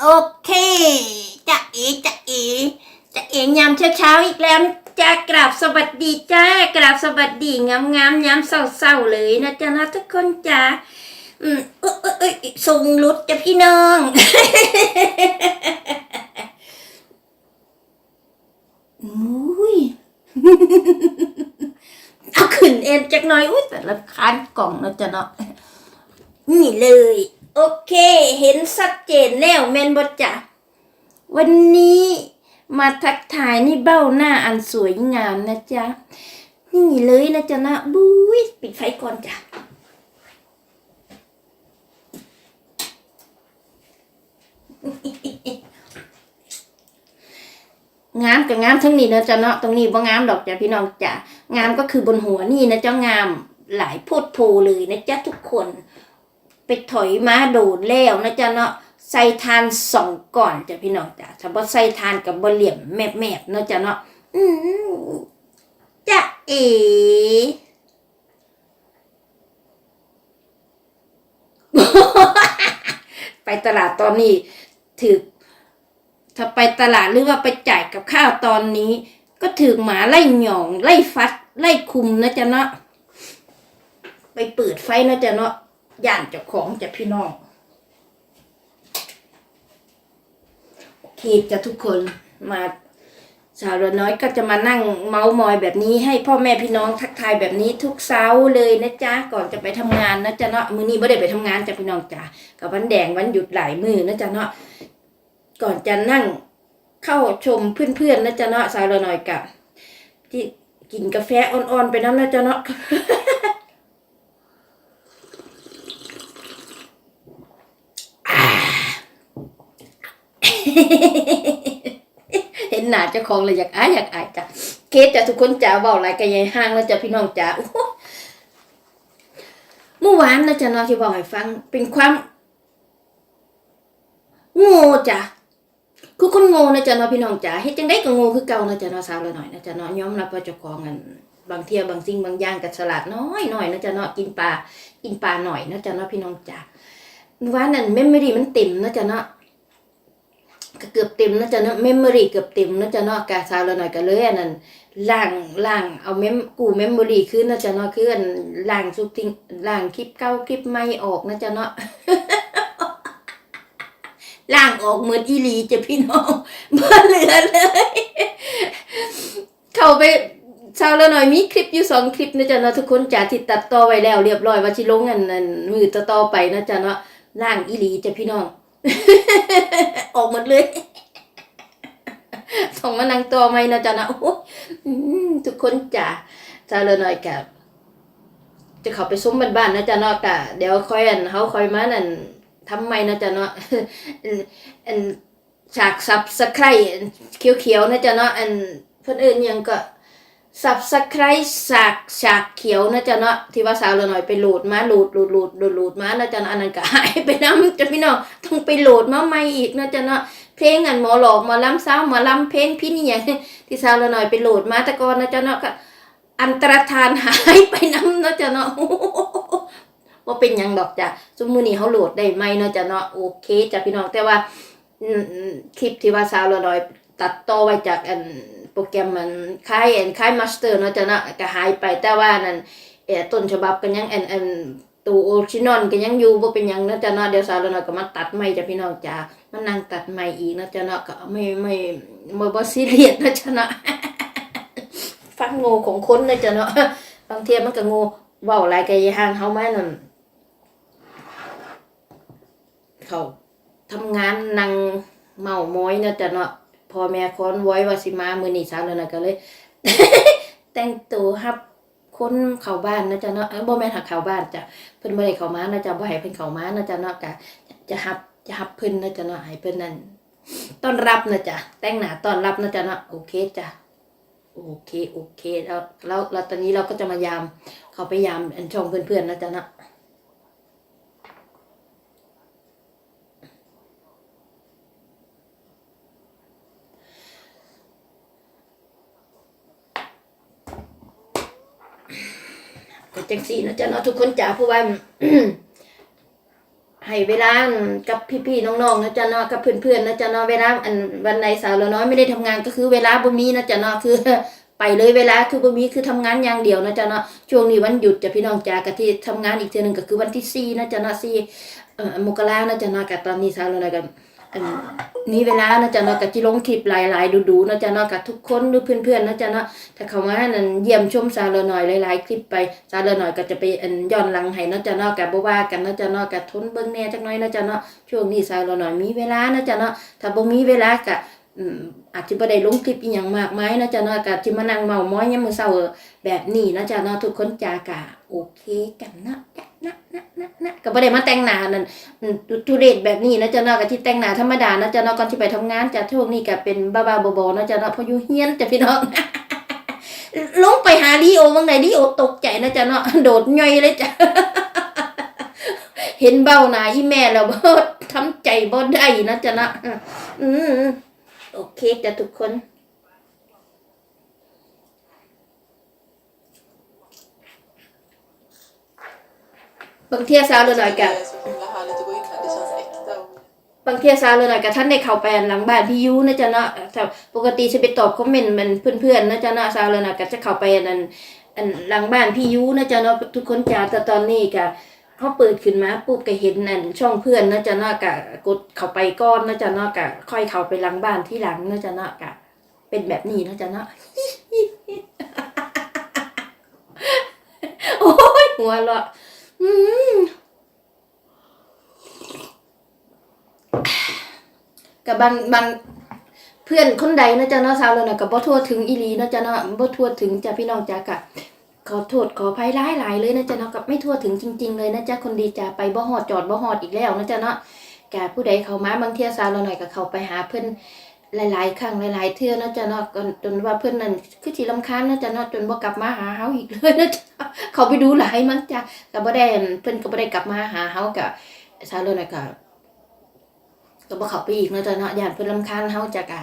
โอเคจะเอจะเอจะเอยามเช้าๆอีกแล้วนะกราบสวัสดีจ้ากราบสวัสดีงามงามยามเศร้าๆเลยนะจ๊ะนะทุกคนจ้าอืมเอ้ยเอ้ยเอ้ยส่งรุดจ้ะพี่น้องอุ้ยเอาขึ้นเอ็นจักหน่อยอุ้ยแต่ละคานกล่องนะจ๊ะเนาะนี่เลย โอเค เห็นชัดเจนแล้วแมนบดจ้ะวันนี้มาทักทายนี่เบ้าหน้าอันสวยงามนะจ๊ะ นี่เลยนะจ๊ะนะบุ้ยปิดไฟก่อนจ้ะงามกับงามทั้งนี้นะจ๊ะเนาะตรงนี้ว่างามดอกจ้ะพี่น้องจ้ะงามก็คือบนหัวนี่นะจ๊ะงามหลายโพดโพเลยนะจ๊ะทุกคน ไปถอยมาโดดแล้วนะจ๊ะเนาะใส่ทานสองก่อนจ้ะพี่น้องจ้ะถ้าบ่ใส่ทานกับบเหลี่ยมแมบแมบๆเนาะจ๊ะเนาะอืมจ้ะเอไปตลาดตอนนี้ถือถ้าไปตลาดหรือว่าไปจ่ายกับข้าวตอนนี้ ก็ถือหมาไล่หยอง ไล่ฟัด ไล่คุมนะจ๊ะเนาะไปเปิดไฟนะจ๊ะเนาะ ย่านเจ้าของจะพี่น้อง โอเคจะทุกคนมาสาวน้อยก็จะมานั่งเมาส์มอยแบบนี้ให้พ่อแม่พี่น้องทักทายแบบนี้ทุกเช้าเลยนะจ๊ะก่อนจะไปทำงานนะจ๊ะเนาะมือนี้ไม่ได้ไปทำงานจ้ะพี่น้องจ้ะกับวันแดงวันหยุดหลายมือนะจ๊ะเนาะก่อนจะนั่งเข้าชมเพื่อนๆนะจ๊ะเนาะสาวละหน่อยกับที่กินกาแฟอ่อนๆไปน้ำนะจ๊ะเนาะ อ่า เห็นหน้าเจ้าของเลยอยากอายอยากอายจ้ะเคสจ้ะทุกคนจ๋าเบาหลายกันยายห้างแล้วจ้ะพี่น้องจ๋าโอ้โหเมื่อวานนะจ๊ะนาะที่บอกให้ฟังเป็นความโง่จ้ะคือคนโง่นะจ๊ะนาะพี่น้องจ๋าเฮ็ดจังได้ก็โง่คือเก่านะจ๊ะนาะสาวละหน่อยนะจ๊ะนาะยอมรับว่าเจ้าของกันบางเที่ยบางสิ่งบางอย่างก็ฉลาดน้อยหน่อยนะจ๊ะนาะกินปลากินปลาหน่อยนะจ๊ะนาะพี่น้องจ๋าว่อวานนั่นเมมโมรี่มันเต็มนะจ๊ะนาะก็ เกือบเต็มนะจ๊ะเนาะเมมโมรี่เกือบเต็มนะจ๊ะเนาะกะสาวละหน่อยก็เลยอันนั้นล่างล่างเอาเมมกูเมมโมรี่คืนนะจ๊ะเนาะคืออันล่างสุดทิ้งล่างคลิปเก่าคลิปใหม่ออกนะจ๊ะเนาะล่างออกเหมือนอีหลีจะพี่น้องบ่เหลือเลย เข้าไปเช้าแล้วหน่อยมีคลิปอยู่สองคลิปนะจ๊ะเนาะทุกคนจ๋าที่ตัดต่อไว้แล้ว เรียบร้อยว่าสิลงอันนั้นมือต่อไปนะจ๊ะเนาะล่างอีหลีจะพี่น้อง ออกหมดเลยส่งมานั่งตัวไหมนะจ๊ะนะโอ้ยอืมทุกคนจ๋าเช้าแล้วหน่อยกับจะเข้าไปซุ้มบ้านๆนะจ๊ะเนาะกะเดี๋ยวคอยอันเฮาคอยมานั่นทำไมนะจ๊ะเนาะอันอันฉากซับสไครเขียวๆนะจ๊ะเนาะอันเพิ่นอิ้นยังก็ ซับสไครฉากฉากเขียวนะจ๊ะเนาะที่ว่าสาวละหน่อยไปโหลดมาโหลดโหลดโหลดโหลดโหลดมานะจ๊ะนาะอันนั้นก็หายไปนํจ้ะพี่น้องต้องไปโหลดมาใหม่อีกนะจ๊ะเนาะเพลงอันหมอหลอกหมอลำสาวหมอลำเพลงพี่นี่หยังที่สาวละหน่อยไปโหลดมาต่ก่อนนะจ๊ะเนาะก็อันตรธานหายไปนํนะจ๊ะเนาะว่าเป็นยังดอกจ้ะซุมือนี้เขาโหลดได้ไหมเนาะจ้ะเนาะโอเคจ้ะพี่น้องแต่ว่าคลิปที่ว่าสาวละน้อยตัดต่อไว้จากอัน โปรแกรมมันคล้ายแอนคล้ายมาสเตอร์เนาะจ้ะนะก็หายไปแต่ว่านั่นเออต้นฉบับก็ยังแอันอันตัวออริจินอลก็ยังอยู่บ่เป็นยังเนาะจ้ะเนาะเดี๋ยวสาวละน้อยก็มาตัดใหม่จ้ะพี่น้องจ้ะมานั่งตัดใหม่อีกเนาะจ้ะเนาะก็ไม่ไม่บ่บ่ซีเรียสนะจ้ะเนาะฟังโง่ของคนนะจ้ะเนาะบางเทีมันก็โง่เว้าหลายก็อย่าห่างเฮามานั่นเขาทำงานนางเมามอยนะจะเนาะ พ่อแม่ค้อนไว้ว่าสิมามือนี้เช้าแล้วนะก็เลย แต่งตัวรับคนเข้าบ้านนะจ๊ะเนาะบ่แม่นหักเข้าบ้านจ้ะเพิ่นบ่ได้เข้ามานะจ๊ะบ่ให้เพิ่นเข้ามานะจ๊ะเนาะก็จะรับจะรับเพิ่นนะจ๊ะเนาะให้เพิ่นนั่นต้อนรับนะจ๊ะแต่งหน้าต้อนรับนะจ๊ะเนาะโอเคจ้ะโอเคโอเคแล้วแล้วตอนนี้เราก็จะมายามเขาไปยามอันช่องเพื่อนๆนะจ๊ะเนาะ ก็ จังสี่นะจ๊ะเนาะทุกคนจ๋าผู้ว่าให้เวลากับพี่ๆน้องๆนะจ๊ะเนาะกับเพื่อนๆนะจ๊ะเนาะเวลาอันวันไหนสาวละน้อยไม่ได้ทำงานก็คือเวลาบ่มีนะจ๊ะเนาะคือ ไปเลยเวลาคือบ่มีคือทำงานอย่างเดียวนะจ๊ะเนาะช่วงนี้วันหยุดจะพี่น้องจ๋ากะที่ทำงานอีกเทื่อนึงก็คือวันที่สี่นะจ๊ะเนาะสี่มกรานะจ๊ะเนาะกะตอนนี้สาวละน้อยกัน นี้เวลานะจ๊ะเนาะกะจิลงคลิปหลายๆดูๆนะจ๊ะเนาะกับทุกคนหรือเพื่อนๆนะจ๊ะเนาะถ้าเขามานั่นเยี่ยมชมซาเลอหน่อยหลายๆคลิปไปซาเลอหน่อยก็จะไปอันย้อนหลังให้เนาะจ้ะเนาะกับบ่ว่ากันเนาะจ้ะเนาะกับทนเบิ่งแน่จักหน่อยเนาะจ้ะเนาะช่วงนี้ซาเลอหน่อยมีเวลาเนาะจ้ะเนาะถ้าบ่มีเวลาก็ อาจจะบ่ได้ลงคลิปอีหยังมากมายนาะจ้ะเนาะก็สิมานั่งเมาม้อยยามมื้อเช้าแบบนี้นาะจ้ะเนาะทุกคนจากะโอเคกันนะจ้ะนะนะนะนะก็บ่ได้มาแต่งหน้านั่นทุเรศแบบนี้นาะจ้ะเนาะก็ที่แต่งหน้าธรรมดานาะจ้ะเนาะก่อนสิไปทำงานจ้ะช่วงนี้ก็เป็นบ้าๆบอๆนาะจ้ะเนาะพราะอยู่เฮียนจ้ะพี่น้องลงไปหาลีโอบางไหนลีโอตกใจนะจ๊ะเนาะโดดย่อยเลยจ้ะเห็นเบ้าหนาอีแม่แล้วบ่ทำใจบ่ได้นะจ๊ะเนาะอืม โอเคจ้ะทุกคน บางเทียสาวเลยหน่อยกะ Det är så himla härligt att gå in här. Det känns äkta. Och... บางเทียสาวเลยหน่อยกะท่านได้เข้าไปหลังบ้านพี่ยูนะจ๊ะเนาะแต่ปกติจะไปตอบคอมเมนต์มันเพื่อนๆนะจ๊ะเนาะสาวเลยหน่อยกะจะเข้าไปนั่นอันหลังบ้านพี่ยูนะจ๊ะเนาะทุกคนจ้าแต่ตอนนี้กะ เขาเปิดขึ้นมาปุ๊บก็เห็นนั่นช่องเพื่อนนะจ๊ะเนาะกะกดเข้าไปก้อนนะจ๊ะเนาะกะค่อยเข้าไปหลังบ้านที่หลังนะจ๊ะเนาะกะ เป็นแบบนี้นะจ๊ะเนาะโอ้ยหัวเราะอืมกับบางบางเพื่อนคนใดนะจ๊ะเนาะสาวเลยนะกับบ่ทั่วถึงอีหลีนะจ๊ะเนาะบ่ทั่วถึงจ้ะพี่น้องจ้ะกะ ขอโทษขอภัยหลายหลายๆเลยนะจ๊ะเนาะกับไม่ทั่วถึงจริง ๆ เลยนะจ๊ะคนดีจะไปบ่ฮอดจอดบ่ฮอดอีกแล้วนะจ๊ะเนาะกผู้ใดเขามาบางเที่ยสาเราหน่อยก็เขาไปหาเพิ่อนหลาย ๆ ครั้งหลาย ๆ เทื่อนะจ๊ะเนาะจนว่าเพิ่อนนั่นคือสิรำคาญนะจ๊ะเนาะจนบ่กลับมาหาเฮาอีกเลยนะจ๊ะเขาไปดูหลายมั้งจ้ะก็บ่ได้เพิ่อนก็บ่ได้กลับมาหาเฮากะสาเราหน่อยก็ก็บ่เขาไปอีกนะจ้ะเนาะย่านเพิ่อนรำคาญเฮาจักอะ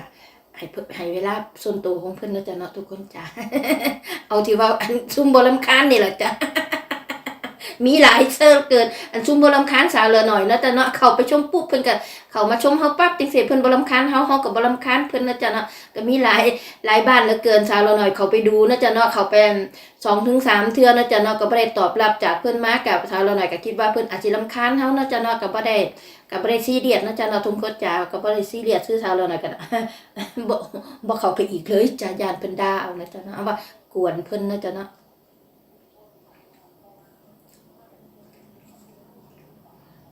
ให้เพให้เวลาส่วนตัวของเพื่อนเนาะจ๊ะเนาะทุกคนจ้ะเอาที่ว่าอันซุ่มบ่รำคาญนี่แหละจ้ะ มีหลายเซอร์เกินอันซุ่มบ่รำคาญสาวเหลือหน่อยเนาะจ้ะเนาะเขาไปชมปุ๊บเพิ่นก็เขามาชมเฮาปั๊บจังซี่เพิ่นบ่รำคาญเฮาเฮาก็บ่รำคาญเพิ่นนาะจ้ะเนาะก็มีหลายหลายบ้านเหลือเกินสาวเหลือหน่อยเขาไปดูนาะจ้ะเนาะเขาไปสองถึงสามเทื่อนาะจ้ะเนาะก็บ่ได้ตอบรับจากเพิ่นมากับสาวเหลือหน่อยก็คิดว่าเพิ่นอาจสิรำคาญเฮานาะจ้ะเนาะก็บ่ได้กับบริซีเรียสนะจ๊ะเราทุกคนจ้ากับบริซีเรียสซื้อสาวเราหน่อยกันบ่บ่เขาไปอีกเลยจ้ายานเพิ่นดาเอานะจ๊ะเนาะว่ากวนเพิ่นนะจ๊ะเนาะ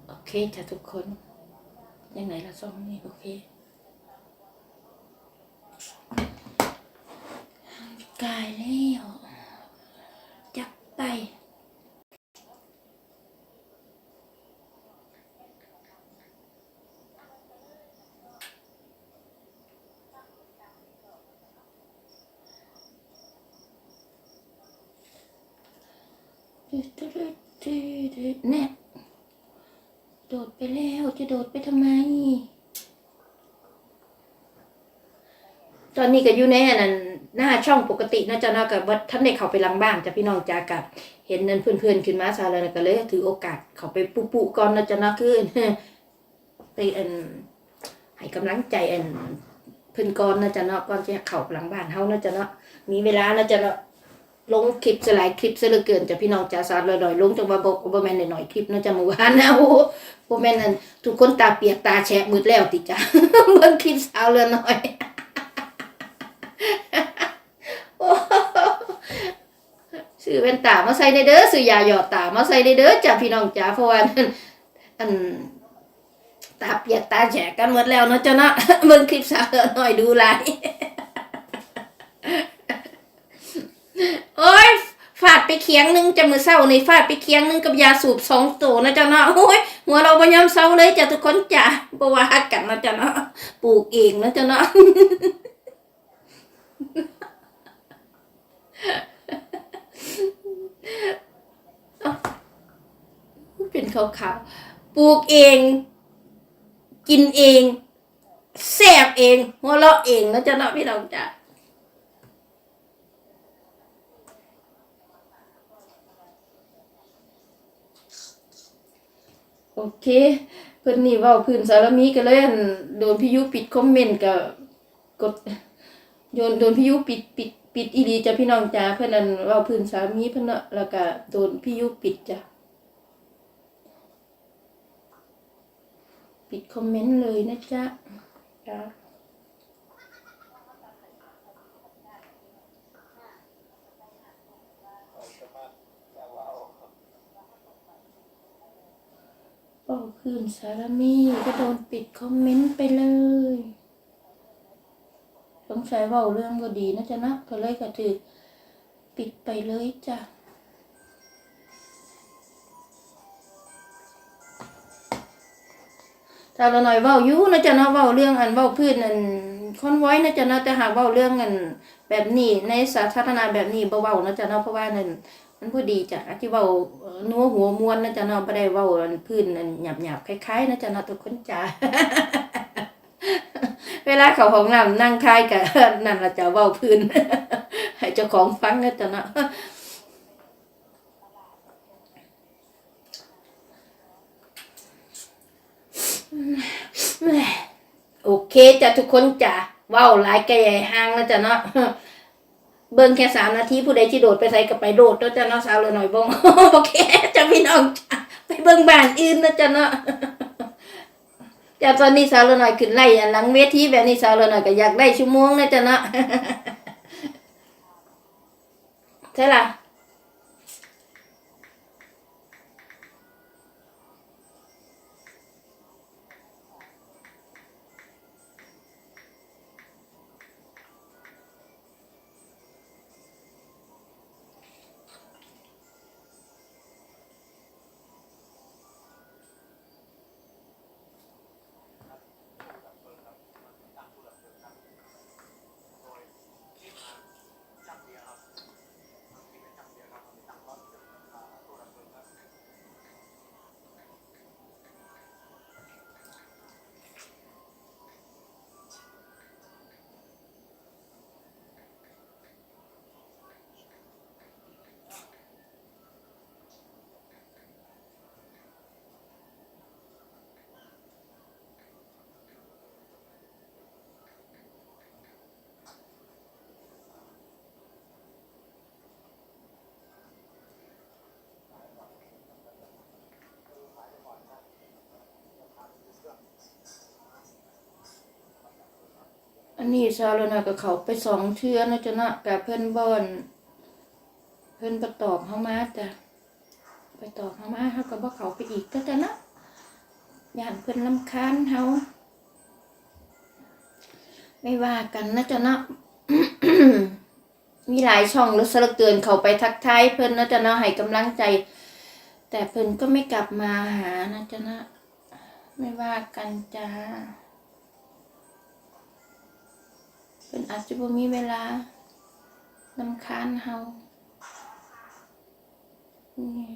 โอ เคจ้ะทุกคน ยังไงละซองนี่โอเคกายแล้วจับไปแน่ โดดไปแล้วจะโดดไปทำไม ตอนนี้ก็อยู่ในอันนั้นหน้าช่องปกตินะจ๊ะเนาะกับว่าท่านได้เข้าไปลังบ้านจ้ะพี่น้องจ้ากับเห็นนั่นเพื่อนๆขึ้นมาซาแล้วก็เลยถือโอกาสเข้าไปปุปุก่อนนะจ๊ะเนาะคือไปอันให้กำลังใจอันเพิ่อนก่อนนะจ๊ะเนาะก่อนจะเข้าหลังบ้านเฮานะจ๊ะเนาะมีเวลานะจ๊ะเนาะ ลงคลิปสลายคลิปซะเหลือเกินจะพี่น้องจ้าสาดเลยหน่อยลงจังว่าบอกบ่แม่นหน่อยๆคลิปเนาะจ้ะเมื่อวานนะโอ้บ่แม่นนั่นทุกคนตาเปียกตาแฉะมืดแล้วติจ้ะเบิ่งคลิปสาวเลยหน่อยโอ้โหซื้อแว่นตามาใส่ในเด้อซื้อยาหยอดตามาใส่ในเด้อจ้ะพี่น้องจ้าเพราะว่านั่นอันตาเปียกตาแฉะกันหมดแล้วเนาะจ้ะเนาะเบิ่งคลิปสาวเลยหน่อยดูหลาย โอ้ยฟาดไป เคียงนึงจะมือเศร้าในฟาดไปเคียงนึงกับยาสูบสองตัวนะจ๊ะเนาะโอ้ยหัวเราบ่ยอมเศร้าเลยจ้ะทุกคนจ้ะบ่ว่ากันนะจ๊ะเนาะปลูกเองนะจ๊ะเนาะเป็นขาวๆปลูกเอง กินเองแซ่บเองหัวเราะเองนะจ๊ะเนาะพี่น้องจ้ะ โอเค เพิ่นนี่เว้าพื้นสารมีก็เลยอั่นโดนพี่ยุปิดคอมเมนต์กับกดโยนโดนพี่ยุปิดปิดปิดอีดีจ้ะพี่น้องจ้าเพิ่นนั่นเว้าพื้นสามีเพิ่นเนาะแล้วก็โดนพี่ยุปิดจ้ะปิดคอมเมนต์เลยนะจ๊ะจ้าเว้าพื้น สารมีก็โดนปิดคอมเมนต์ไปเลย สงสัยเว้าเรื่องก็ดีนะจ๊ะนะก็เลยก็ถือปิดไปเลยจ้ะถ้าเราหน่อยเว้าอยู่นะจ๊ะนาะเว้าเรื่องอันเว้าพื้นอันค่อนไว้นะจ๊ะนาะแต่หากเว้าเรื่องอันแบบนี้ในสาธารณะแบบนี้บ่เว้านะจ๊ะนาะเพราะว่านั่น มันบ่ดีจ้ะอาจสิเว้านัวหัวมวนนะจ๊ะเนาะบ่ได้เว้าอันพื้นอันหยาบๆคล้ายๆนะจ๊ะเนาะทุกคนจ้าเวลาเขาห้องน้ำนั่งคายกับนั่นละจะเว้าพื้นให้เจ้าของฟังนะจ๊ะเนาะโอเคจ้ะทุกคนจ้ะว้าหลายแก่ใหญ่ห้างนะจ๊ะเนาะ เบิ่งแค่สามนาทีผู้ใดที่โดดไปใส่ก็ไปโดดแล้วจ้ะเนาะสาวเลยหน่อยบงโอเคจะพี่น้องไปเบิ่งบ้านอื่นนะจ๊ะเนาะจ้าตอนนี้สาวเลยหน่อยขึ้นไล่หลังเวทีแบบนี้สาวเลยหน่อยก็อยากได้ชั่วโมงนะจ๊ะเนาะใช่ล่ะ อันนี้ซาโลนากับเขาไปสองเทือนะจ๊ะนะกับเพื่อนบอนเพื่อนประตอบเขามาจ้ะไปตอบเขามาเขาก็บอกเขาไปอีกก็จะนะย่านเพื่อนลำคาญเขาไม่ว่ากันนะจ๊ะนะมีหลายช่องแล้วสลักเตือนเขาไปทักทายเพื่อนนะจ๊ะนะให้กำลังใจ แต่เพื่อนก็ไม่กลับมาหานะจ๊ะนะ ไม่ว่ากันจ้า เป็นอาจจะบ่มีเวลานำคานเฮานี่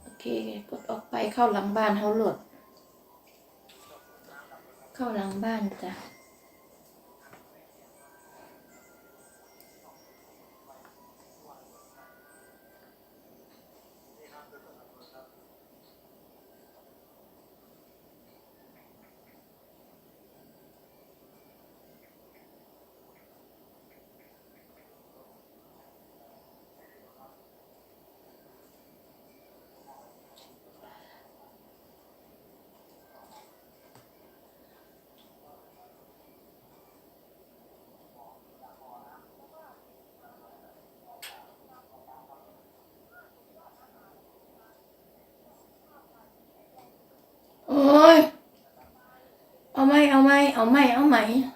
โอเคกดออกไปเข้าหลังบ้านเฮาหลด เข้าหลังบ้านจ้ะ โอ้ย เอาไหม เอาไหมเอาไหมเอาไหม